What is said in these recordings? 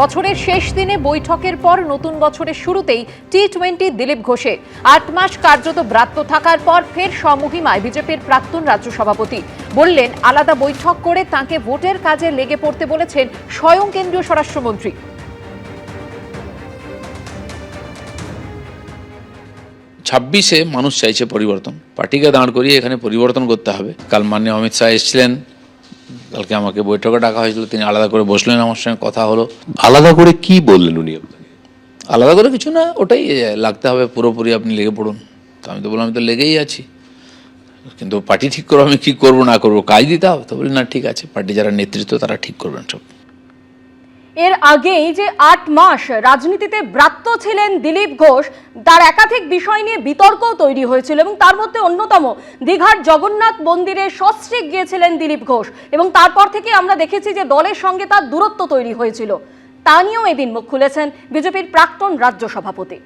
বছরের শেষ দিনে বৈঠকের পর নতুন বছরের শুরুতেই টি টোয়েন্টি দিলীপ ঘোষে। আট মাস কার্যত ব্রাত্য থাকার পর ফের সমহিমায় বিজেপির প্রাক্তন রাজ্য সভাপতি। বললেন, আলাদা বৈঠক করে তাকে ভোটের কাজে লেগে পড়তে বলেছেন স্বয়ং কেন্দ্রীয় স্বরাষ্ট্রমন্ত্রী। ছাব্বিশে মানুষ চাইছে পরিবর্তন। পার্টিকে দাঁড় করিয়ে এখানে পরিবর্তন করতে হবে। কাল মাননীয় অমিত শাহ এসেছিলেন। কালকে আমাকে বৈঠকে ডাকা হয়েছিল তিনি আলাদা করে বসলেন আমার সঙ্গে কথা হলো। আলাদা করে কি বললেন উনি আপনাকে? আলাদা করে কিছু না ওটাই লাগতে হবে পুরোপুরি আপনি লেগে পড়ুন। তো আমি তো বললাম আমি তো লেগেই আছি। কিন্তু পার্টি ঠিক করব আমি কী করব না করব কাজ দিতে হবে। তো বলি না ঠিক আছে। পার্টি যারা নেতৃত্ব তারা ঠিক করবেন সব। এর আগেই যে আট মাস রাজনীতিতে ব্রাত্য ছিলেন দিলীপ ঘোষ, তার একাধিক বিষয় নিয়ে বিতর্ক তৈরি হয়েছিল এবং তার মধ্যে অন্যতম দীঘার জগন্নাথ মন্দিরে সস্ত্রীক গিয়েছিলেন দিলীপ ঘোষ এবং তারপর থেকে আমরা দেখেছি যে দলের সঙ্গে তার দূরত্ব তৈরি হয়েছিল। তা নিয়েও এদিন মুখ খুলেছেন বিজেপির প্রাক্তন রাজ্য সভাপতি।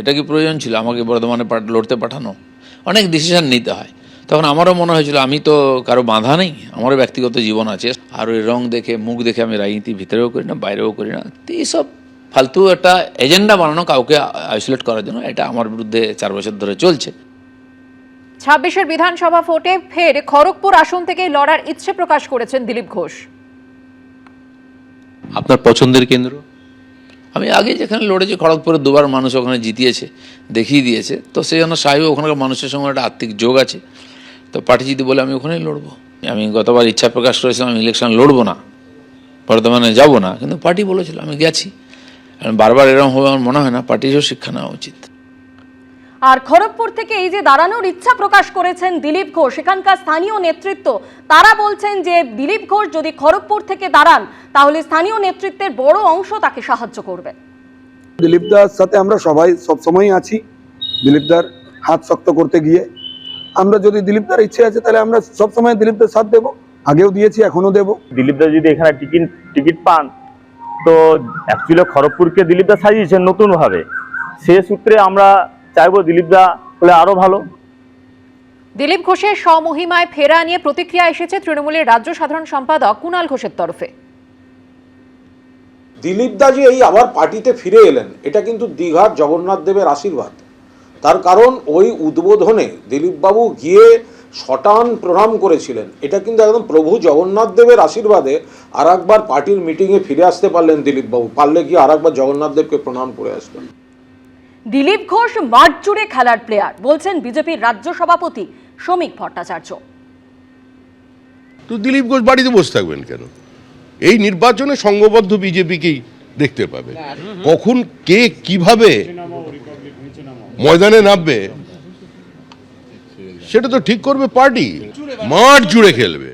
এটা কি প্রয়োজন ছিল? আমাকে বর্ধমানে লড়তে পাঠানো? অনেক ডিসিশন নিতে হয়। তখন আমারও মনে হয়েছিল আমি তো কারও বাঁধা নেই আমারও ব্যক্তিগত জীবন আছে। আর ওই রং দেখে মুখ দেখে আমি রাজনীতি ভিতরেও করি না বাইরেও করি না। তো এইসব ফালতু একটা এজেন্ডা বানানো কাউকে আইসোলেট করার জন্য এটা আমার বিরুদ্ধে চার বছর ধরে চলছে। ছাব্বিশের বিধানসভা ভোটে ফের খড়গপুর আসন থেকে লড়ার ইচ্ছে প্রকাশ করেছেন দিলীপ ঘোষ। আপনার পছন্দের কেন্দ্র? আমি আগে যেখানে লড়েছি খড়গপুরে দুবার মানুষ ওখানে জিতিয়েছে দেখিয়ে দিয়েছে। তো সেই জন্য সাহেব ওখানকার মানুষের সঙ্গে একটা আর্থিক যোগ আছে। তো পার্টি যদি বলে আমি ওখানেই লড়বো। আমি গতবার ইচ্ছা প্রকাশ করেছিলাম আমি ইলেকশন লড়বো না। বর্তমানে যাব না কিন্তু পার্টি বলেছিল আমি গেছি। বারবার এরকম হবে আমার মনে হয় না পার্টিরও শিক্ষা নেওয়া উচিত। আর খড়গপুর থেকে এই যে দাঁড়ানোর ইচ্ছা প্রকাশ করেছেন দিলীপ ঘোষ এখানকার স্থানীয় নেতৃত্ব তারা বলছেন যে দিলীপ ঘোষ যদি খড়গপুর থেকে দাঁড়ান তাহলে স্থানীয় নেতৃত্বের বড় অংশ তাকে সাহায্য করবে। দিলীপদার সাথে আমরা সবাই সবসময় আছি। দিলীপদার হাত শক্ত করতে গিয়ে আমরা যদি দিলীপদার ইচ্ছে আছে তাহলে আমরা সবসময় দিলীপদার সাথ দেবো। আগেও দিয়েছি এখনও দেবো। দিলীপদা যদি এখানে টিকিট টিকিট পান তো অ্যাকচুয়ালি খড়গপুরকে দিলীপদা সাজিয়েছেন নতুনভাবে। সে সূত্রে আমরা চাইব দিলীপদা হলে আরও ভালো। দিলীপ ঘোষের স্বমহিমায় ফেরা নিয়ে প্রতিক্রিয়া এসেছে তৃণমূলের রাজ্য সাধারণ সম্পাদক কুণাল ঘোষের তরফে। দিলীপ দা যে এই আবার পার্টিতে ফিরে এলেন এটা কিন্তু দীঘার জগন্নাথ দেবের আশীর্বাদ। তার কারণ ওই উদ্বোধনে দিলীপবাবু গিয়ে শটান প্রণাম করেছিলেন। এটা কিন্তু একদম প্রভু জগন্নাথ দেবের আশীর্বাদে আর একবার পার্টির মিটিংয়ে ফিরে আসতে পারলেন দিলীপবাবু। পারলে গিয়ে আর একবার জগন্নাথ দেবকে প্রণাম করে আসবেন? দিলীপ ঘোষ মাঠ জুড়ে খেলার প্লেয়ার বলছেন বিজেপির রাজ্য সভাপতি শ্রমিক ভট্টাচার্য। তো দিলীপ ঘোষ বাড়িতে বসে থাকবেন কেন? এই নির্বাচনে সংঘবদ্ধ বিজেপিকেই দেখতে পাবে। কখন কে কীভাবে ময়দানে নামবে। সেটা তো ঠিক করবে পার্টি। মাঠ জুড়ে খেলবে।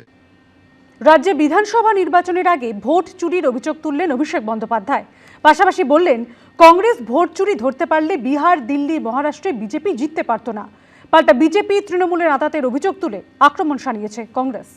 রাজ্যে বিধানসভা নির্বাচনের আগে ভোট চুরির অভিযোগ তুললেন অভিষেক বন্দ্যোপাধ্যায়। পাশাপাশি বললেন, কংগ্রেস ভোট চুরি ধরতে পারলে বিহার, দিল্লি, মহারাষ্ট্রে বিজেপি জিততে পারত না। পাল্টা বিজেপি তৃণমূলের আতাতের অভিযোগ তুলে আক্রমণ শানিয়েছে কংগ্রেস।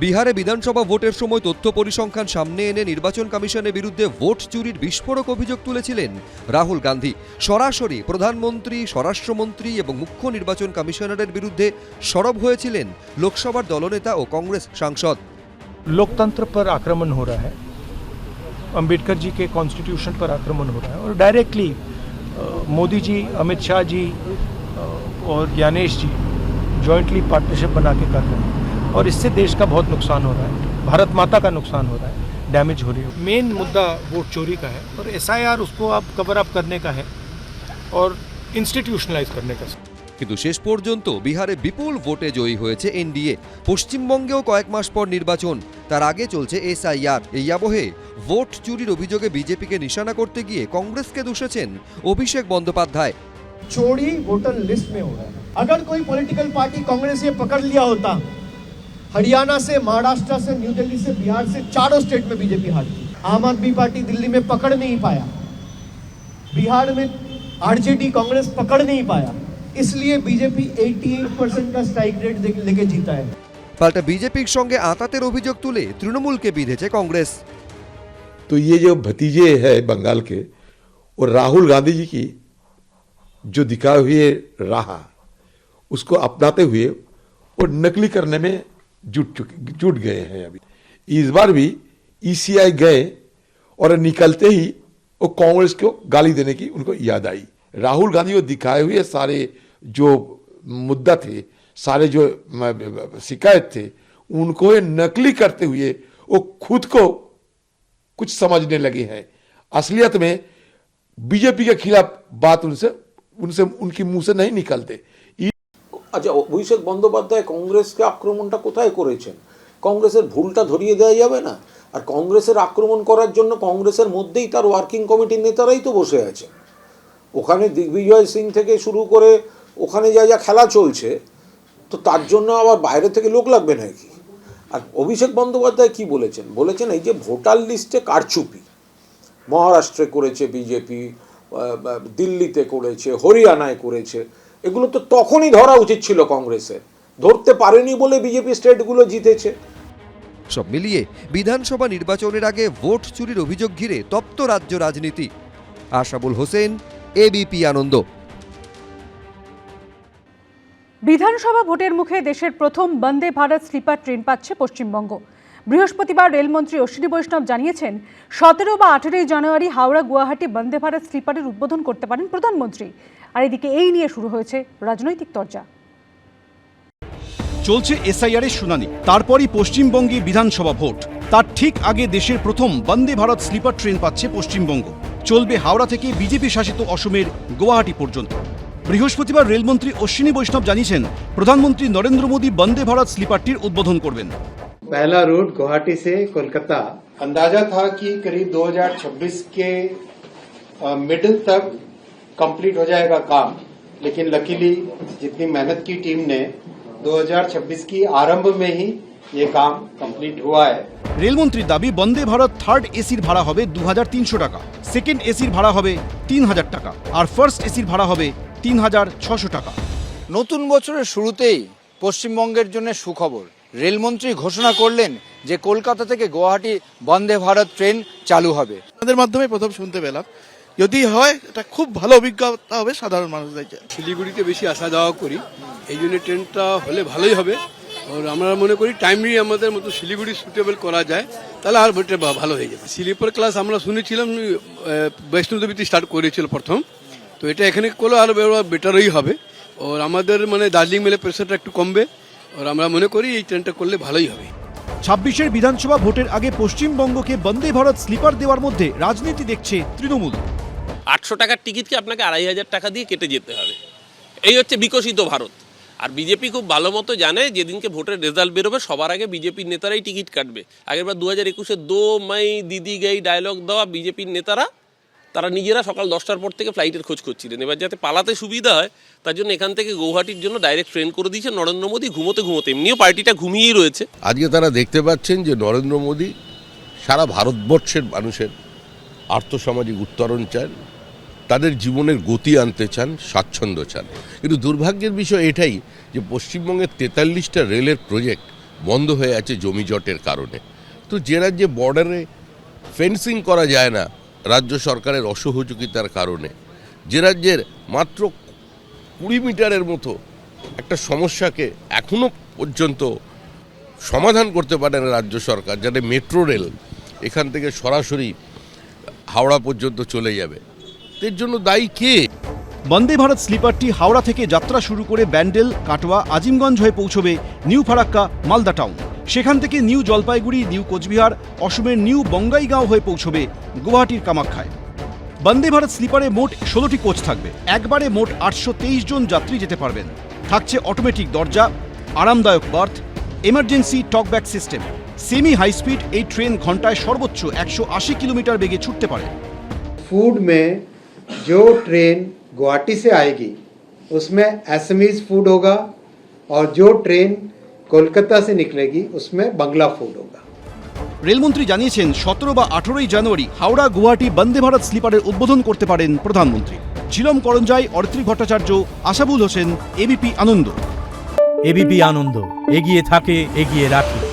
বিহারে বিধানসভা ভোটের সময় তথ্য পরিসংখ্যান সামনে এনে নির্বাচন কমিশনের বিরুদ্ধে ভোট চুরির বিস্ফোরক অভিযোগ তুলেছিলেন রাহুল গান্ধী সরাসরি প্রধানমন্ত্রী স্বরাষ্ট্রমন্ত্রী এবং মুখ্য নির্বাচন কমিশনারের বিরুদ্ধে সরব হয়েছিলেন লোকসভার দলনেতা ও কংগ্রেস সাংসদ लोकतंत्र पर आक्रमण हो रहा है अंबेडकर जी के कॉन्स्टिट्यूशन पर आक्रमण हो रहा है और डायरेक्टली मोदी जी अमित शाह जी अ, और ज्ञानेश जी जॉइंटली पार्टनरशिप बना के कर रहे हैं और इससे देश का बहुत नुकसान हो रहा है भारत माता का नुकसान हो रहा है डैमेज हो रही है मेन मुद्दा वोट चोरी का है और एसआईआर उसको अब कवर अप करने का है और इंस्टीट्यूशनलाइज करने का है কিন্তু শেষ পর্যন্ত বিহারে বিপুল ভোটে জয়ী হয়েছে এনডিএ পশ্চিমবঙ্গেও কয়েক মাস পর নির্বাচন তার আগে চলছে এসআইআর এই আবহে ভোট চুরির অভিযোগে বিজেপিকে নিশানা করতে গিয়ে কংগ্রেসকে দোষেছেন অভিষেক বন্দ্যোপাধ্যায় चोरी वोटर लिस्ट में हो रहा है अगर कोई पॉलिटिकल पार्टी कांग्रेस ये पकड़ लिया होता हरियाणा से महाराष्ट्र से न्यू दिल्ली से बिहार से चारों स्टेट में बीजेपी हारती आम आदमी पार्टी दिल्ली में पकड़ नहीं पाया बिहार में आरजेडी कांग्रेस पकड़ नहीं पाया इसलिए बीजेपी 88 परसेंट का स्ट्राइक रेट लेके जीता है পাল্টা বিজেপির সঙ্গে আতাতের অভিযোগ তুলে তৃণমূলকে বিঁধেছে কংগ্রেস तो ये जो भतीजे है बंगाल के और राहुल गांधी जी की जो दिखाए हुए राह उसको अपनाते हुए और नकली करने में जुट चुके, जुट गए हैं अभी। इस बार भी ईसीआई गए और निकलते ही वो कांग्रेस को गाली देने की उनको याद आई। राहुल गांधी को दिखाए हुए सारे जो मुद्दा थे, सारे जो शिकायत थे, उनको ये नकली करते हुए वो खुद को कुछ समझने लगे हैं। असलियत में बीजेपी के खिलाफ बात उनसे उनसे, उनकी मुँह से नहीं निकलते। আচ্ছা অভিষেক বন্দ্যোপাধ্যায় কংগ্রেসকে আক্রমণটা কোথায় করেছেন? কংগ্রেসের ভুলটা ধরিয়ে দেওয়া যাবে না? আর কংগ্রেসের আক্রমণ করার জন্য কংগ্রেসের মধ্যেই তার ওয়ার্কিং কমিটির নেতারাই তো বসে আছে ওখানে দিগ্বিজয় সিং থেকে শুরু করে ওখানে যা যা খেলা চলছে, তো তার জন্য আবার বাইরে থেকে লোক লাগবে নাকি? আর অভিষেক বন্দ্যোপাধ্যায় কি বলেছেন? বলেছেন এই যে ভোটার লিস্টে কারচুপি। মহারাষ্ট্রে করেছে বিজেপি দিল্লিতে করেছে, হরিয়ানায় করেছে। এগুলো তো তখনই ধরা উচিত ছিল কংগ্রেসের। ধরতে পারেনি বলে বিজেপি স্টেটগুলো জিতেছে। সব মিলিয়ে বিধানসভা নির্বাচনের আগে ভোট চুরির অভিযোগ ঘিরে তপ্ত রাজ্য রাজনীতি। আশাবুল হোসেন এবিপি আনন্দ। বিধানসভা ভোটের মুখে দেশের প্রথম বন্দে ভারত স্লিপার ট্রেন পাচ্ছে পশ্চিমবঙ্গ। বৃহস্পতিবার রেলমন্ত্রী অশ্বিনী বৈষ্ণব জানিয়েছেন, সতেরো বা আঠেরোই জানুয়ারি হাওড়া গুয়াহাটি বন্দে ভারত স্লিপারের উদ্বোধন করতে পারেন প্রধানমন্ত্রী। আর এদিকে এই নিয়ে শুরু হয়েছে রাজনৈতিক চর্চা চলছে এসআইআর এর শুনানি, তারপরই পশ্চিমবঙ্গে বিধানসভা ভোট। তার ঠিক আগে দেশের প্রথম বন্দে ভারত স্লিপার ট্রেন পাচ্ছে পশ্চিমবঙ্গ। চলবে হাওড়া থেকে বিজেপি শাসিত অসমের গুয়াহাটি পর্যন্ত। বৃহস্পতিবার রেলমন্ত্রী অশ্বিনী বৈষ্ণব জানিয়েছেন, প্রধানমন্ত্রী নরেন্দ্র মোদী বন্দে ভারত স্লিপারটির উদ্বোধন করবেন। पहला रूट गुवाहाटी से कोलकाता अंदाजा था कि करीब 2026 के मिडिल तक कंप्लीट हो जाएगा काम लेकिन लकीली जितनी मेहनत की टीम ने 2026 की आरंभ में ही ये काम कंप्लीट हुआ है রেলমন্ত্রীর দাবি বন্দে ভারত থার্ড এসির ভাড়া হবে দু টাকা সেকেন্ড এসির ভাড়া হবে তিন হাজার টাকা আর ফার্স্ট এসির ভাড়া হবে তিন হাজার ছশো টাকা নতুন বছরের শুরুতেই পশ্চিমবঙ্গের জন্য সুখবর রেলমন্ত্রী ঘোষণা করলেন যে কলকাতা থেকে গুয়াহাটি বন্দে ভারত ট্রেন চালু হবে। আপনাদের মাধ্যমে প্রথম শুনতে পেলাম। যদি হয় এটা খুব ভালো অভিজ্ঞতা হবে সাধারণ মানুষদের শিলিগুড়িতে বেশি আসা যাওয়া করি এই জন্য ট্রেনটা হলে ভালোই হবে। আর আমরা মনে করি টাইমলি আমাদের মতো শিলিগুড়ি সুটেবল করা যায় তাহলে আর ভোটে ভালো হয়ে যাবে। স্লিপার ক্লাস আমরা শুনেছিলাম বৈষ্ণবদেবীতে স্টার্ট করেছিল প্রথম। তো এটা এখানে করলে আরও বেটারই হবে। আর আমাদের মানে দার্জিলিং মেলে প্রেশারটা একটু কমবে। আর আমরা মনে করি এই ট্রেনটা করলে ভালোই হবে। ছাব্বিশের বিধানসভা ভোটের আগে পশ্চিমবঙ্গকে বন্দে ভারত স্লিপার দেওয়ার মধ্যে রাজনীতি দেখছে তৃণমূল। আটশো টাকার টিকিটকে আপনাকে আড়াই হাজার টাকা দিয়ে কেটে যেতে হবে। এই হচ্ছে বিকশিত ভারত। আর বিজেপি খুব ভালো মতো জানে যেদিনকে ভোটের রেজাল্ট বেরোবে সবার আগে বিজেপির নেতারাই টিকিট কাটবে। আগেরবার দু হাজার একুশে দো মাই দিদি গাই ডায়লগ দেওয়া বিজেপির নেতারা তারা নিজেরা সকাল দশটার পর থেকে ফ্লাইটের খোঁজ করছিলেন। এবার যাতে পালাতে সুবিধা হয়, তার জন্য এখান থেকে গৌহাটির জন্য ডাইরেক্ট ট্রেন করে দিয়েছে নরেন্দ্র মোদী, ঘুমোতে ঘুমোতে। এমনিও পার্টিটা ঘুমিয়েই রয়েছে। আজকে তারা দেখতে পাচ্ছেন যে নরেন্দ্র মোদী সারা ভারতবর্ষের মানুষের আর্থসামাজিক উত্তরণ চান, তাদের জীবনের গতি আনতে চান, স্বাচ্ছন্দ্য চান। কিন্তু দুর্ভাগ্যের বিষয় এটাই যে পশ্চিমবঙ্গের তেতাল্লিশটা রেলের প্রজেক্ট বন্ধ হয়ে আছে জমি জটের কারণে। তো যে রাজ্যে বর্ডারে ফেন্সিং করা যায় না রাজ্য সরকারের অসহযোগিতার কারণে যে রাজ্যের মাত্র কুড়ি মিটারের মতো একটা সমস্যাকে এখনও পর্যন্ত সমাধান করতে পারে না রাজ্য সরকার, যাতে মেট্রো রেল এখান থেকে সরাসরি হাওড়া পর্যন্ত চলে যাবে। এর জন্য দায়ী কে? বন্দে ভারত স্লিপারটি হাওড়া থেকে যাত্রা শুরু করে ব্যান্ডেল, কাটোয়া, আজিমগঞ্জ হয়ে পৌঁছবে নিউ ফারাক্কা, মালদা টাউন। সেখান থেকে নিউ জলপাইগুড়ি নিউ কোচবিহার অসমের নিউ বঙ্গাইগাঁও হয়ে পৌঁছবে গুয়াহাটির কামাখ্যায় বন্দে ভারত স্লিপারে মোট ষোলোটি কোচ থাকবে একবারে মোট আটশো তেইশ জন যাত্রী যেতে পারবেন থাকছে অটোমেটিক দরজা আরামদায়ক berth emergency talkback system semi high speed এই ট্রেন ঘন্টায় সর্বোচ্চ একশো আশি কিলোমিটার বেগে ছুটতে পারে फूड में जो ट्रेन गुवाहाटी से आएगी उसमें एसएमईज फूड होगा और जो ट्रेन कोलकाता से निकलेगी उसमें बंगला फूड होगा রেলমন্ত্রী জানিয়েছেন সতেরো বা আঠেরোই জানুয়ারি হাওড়া গুয়াহাটি বন্দে ভারত স্লিপারের উদ্বোধন করতে পারেন প্রধানমন্ত্রী ঝিলম করঞ্জাই অরিত্রী ভট্টাচার্য আশাবুল হোসেন এবিপি আনন্দ एबीपी आनंद एगिए থাকে এগিয়ে রাখে